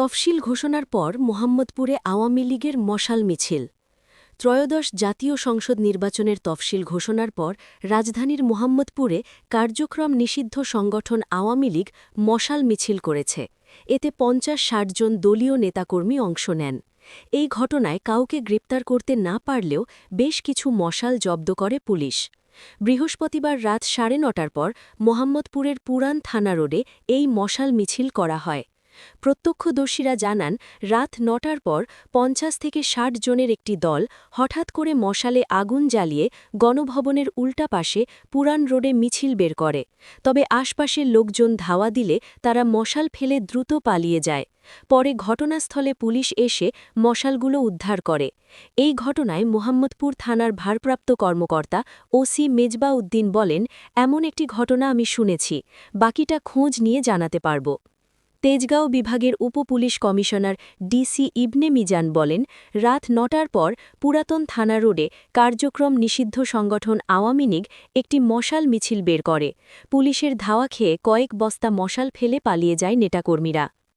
তফসিল ঘোষণার পর মোহাম্মদপুরে আওয়ামী লীগের মশাল মিছিল। ত্রয়োদশ জাতীয় সংসদ নির্বাচনের তফসিল ঘোষণার পর রাজধানীর মোহাম্মদপুরে কার্যক্রম নিষিদ্ধ সংগঠন আওয়ামী লীগ মশাল মিছিল করেছে। এতে পঞ্চাশ ষাট জন দলীয় নেতাকর্মী অংশ নেন। এই ঘটনায় কাউকে গ্রেপ্তার করতে না পারলেও বেশ কিছু মশাল জব্দ করে পুলিশ। বৃহস্পতিবার রাত সাড়ে নটার পর মোহাম্মদপুরের পুরান থানা রোডে এই মশাল মিছিল করা হয়। প্রত্যক্ষদর্শীরা জানান, রাত নটার পর পঞ্চাশ থেকে ষাট জনের একটি দল হঠাৎ করে মশালে আগুন জ্বালিয়ে গণভবনের উল্টা পাশে পুরান রোডে মিছিল বের করে। তবে আশপাশের লোকজন ধাওয়া দিলে তারা মশাল ফেলে দ্রুত পালিয়ে যায়। পরে ঘটনাস্থলে পুলিশ এসে মশালগুলো উদ্ধার করে। এই ঘটনায় মোহাম্মদপুর থানার ভারপ্রাপ্ত কর্মকর্তা ওসি মেজবা উদ্দিন বলেন, এমন একটি ঘটনা আমি শুনেছি। বাকিটা খোঁজ নিয়ে জানাতে পারব। তেজগাঁও বিভাগের উপপুলিশ কমিশনার ডিসি ইবনে মিজান বলেন, রাত নটার পর পুরাতন থানা রোডে কার্যক্রম নিষিদ্ধ সংগঠন আওয়ামী লীগ একটি মশাল মিছিল বের করে। পুলিশের ধাওয়া খেয়ে কয়েক বস্তা মশাল ফেলে পালিয়ে যায় নেটাকর্মীরা